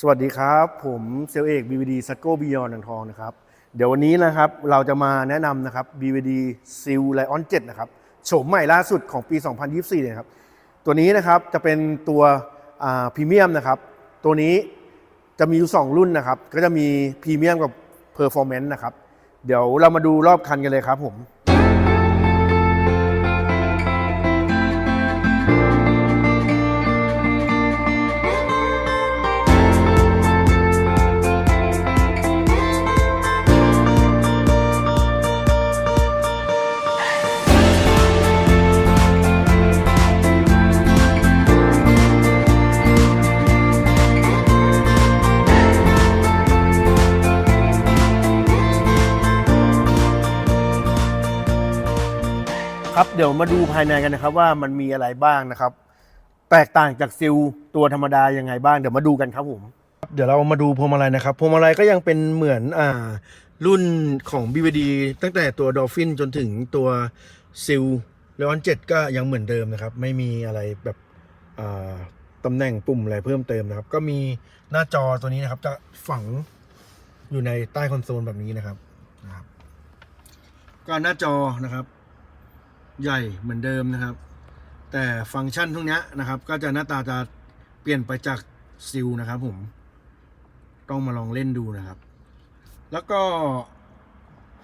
สวัสดีครับ ผมเซลเอก BVD s a c o Beyond อ่างทองนะครับ เดี๋ยววันนี้นะครับเราจะมาแนะนำนะครับ BVD Seal Lion 7 นะครับโฉมใหม่ล่าสุดของปี 2024เนี่ยครับ ตัวนี้นะครับจะเป็นตัวพรีเมียมนะครับ ตัวนี้จะมีอยู่ 2 รุ่นนะครับ ก็จะมีพรีเมียมกับ Performance นะครับ เดี๋ยวเรามาดูรอบคันกันเลยครับผม ครับเดี๋ยวมาดูภายในกันนะครับว่ามันมีอะไรบ้างนะครับ แตกต่างจากซิลตัวธรรมดายังไงบ้างเดี๋ยวมาดูกันครับผมเดี๋ยวเรามาดูพวงมาลัยนะครับพวงมาลัยก็ยังเป็นเหมือนอ่ารุ่นของ BVD ตั้งแต่ตัว Dolphin จนถึงตัวซิลเลออน7ก็ยังเหมือนเดิมนะครับ ไม่มีอะไรแบบอ่าตำแหน่งปุ่มอะไรเพิ่มเติมนะครับ ก็มีหน้าจอตัวนี้นะครับ จะฝังอยู่ในใต้คอนโซลแบบนี้นะครับนะครับ ก็หน้าจอนะครับ ใหญ่เหมือนเดิมนะครับ แต่ฟังก์ชันพวกเนี้ยนะครับ ก็จะหน้าตาจะเปลี่ยนไปจากซิลนะครับผม ต้องมาลองเล่นดูนะครับ แล้วก็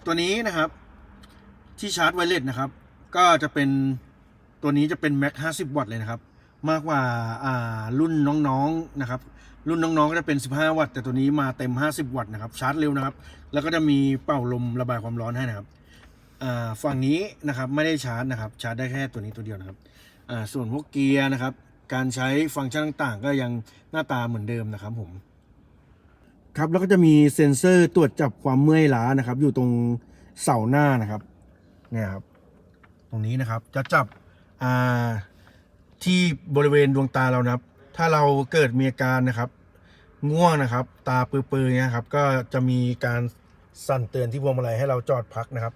ตัวนี้นะครับ ที่ชาร์จไวเลสนะครับ ก็จะเป็นตัวนี้จะเป็นแม็ก50 วัตต์เลยนะครับ มากกว่าอ่ารุ่นน้องๆนะครับ รุ่นน้องๆก็จะเป็น 15 วัตต์แต่ตัวนี้มาเต็ม 50 วัตต์นะครับ ชาร์จเร็วนะครับ แล้วก็จะมีเป่าลมระบายความร้อนให้นะครับ ฝั่งนี้นะครับไม่ได้ชาร์จนะครับชาร์จได้แค่ตัวนี้ตัวเดียวนะครับส่วนพวกเกียร์นะครับ การใช้ฟังก์ชันต่างๆ ก็ยังหน้าตาเหมือนเดิมนะครับผมครับแล้วก็จะมีเซ็นเซอร์ตรวจจับความเมื่อยล้านะครับ อยู่ตรงเสาหน้านะครับเนี่ยครับ ตรงนี้นะครับจะจับที่บริเวณดวงตาเรานะครับ ถ้าเราเกิดมีอาการนะครับ ง่วงนะครับ ตาปื้อๆเนี่ยครับ ก็จะมีการสั่นเตือนที่พวงมาลัยให้เราจอดพักนะครับ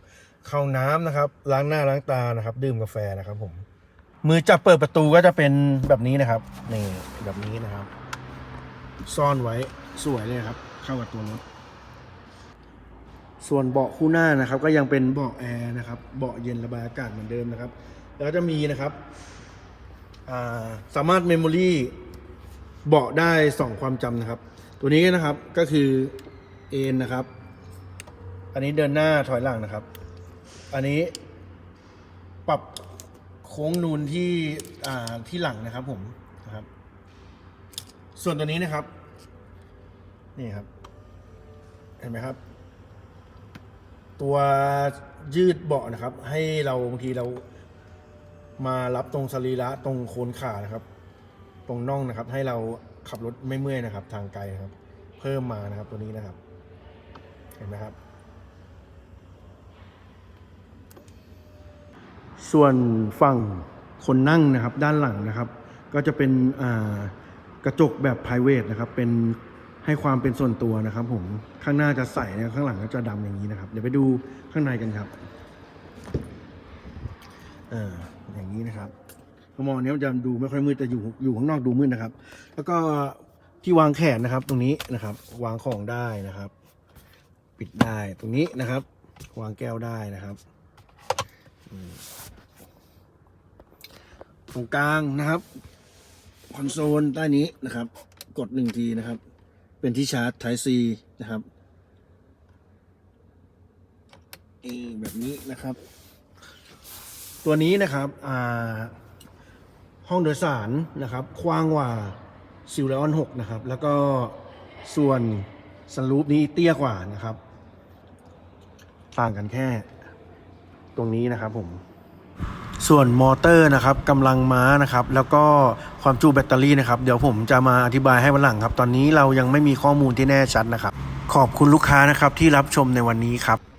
เข้าน้ำนะครับ ล้างหน้าล้างตานะครับ ดื่มกาแฟนะครับ ผม มือจับเปิดประตูก็จะเป็นแบบนี้นะครับนี่แบบนี้นะครับ ซ่อนไว้สวยเลยครับ เข้ากับตัวรถส่วนเบาะคู่หน้านะครับ ก็ยังเป็นเบาะแอร์นะครับ เบาะเย็นระบายอากาศเหมือนเดิมนะครับ แล้วก็จะมีนะครับาสามารถเมมโมรีเบาะได้สองความจำนะครับ ตัวนี้นะครับก็คือเอนนะครับ อันนี้เดินหน้าถอยหลังนะครับ อันนี้ ปรับโค้งนูนที่อ่าที่หลังนะครับผมนะครับ ส่วนตัวนี้นะครับ นี่ครับ เห็นไหมครับ ตัวยืดเบาะนะครับ ให้เราบางทีเรามารับตรงสรีระตรงโคนขานะครับ ตรงน่องนะครับ ให้เราขับรถไม่เมื่อยนะครับ ทางไกลนะครับ เพิ่มมานะครับตัวนี้นะครับ เห็นไหมครับ ส่วนฝั่งคนนั่งนะครับด้านหลังนะครับ ก็จะเป็นกระจกแบบ p r i v a t นะครับ เป็นให้ความเป็นส่วนตัวนะครับผมข้างหน้าจะใสนะข้างหลังก็จะดำอย่างนี้นะครับ เดี๋ยวไปดูข้างในกันครับอ่าอย่างนี้นะครับพอมองเนี้ยมันจะดูไม่ค่อยมืดแต่อยู่อยู่ข้างนอกดูมืดนะครับ แล้วก็ที่วางแขนนะครับ ตรงนี้นะครับ วางของได้นะครับ ปิดได้ตรงนี้นะครับ วางแก้วได้นะครับ ตรงกลางนะครับ คอนโซลใต้นี้นะครับ กดหนึ่งทีนะครับ เป็นที่ชาร์จ Type C นะครับเออแบบนี้นะครับ ตัวนี้นะครับอ่าห้องโดยสารนะครับกว้างกว่าซิลเลออน6นะครับ แล้วก็ส่วนสลูปนี้เตี้ยกว่านะครับ ต่างกันแค่ตรงนี้นะครับผม ส่วนมอเตอร์นะครับกำลังม้านะครับแล้วก็ความจุแบตเตอรี่นะครับเดี๋ยวผมจะมาอธิบายให้วันหลังครับ ตอนนี้เรายังไม่มีข้อมูลที่แน่ชัดนะครับ ขอบคุณลูกค้านะครับที่รับชมในวันนี้ครับ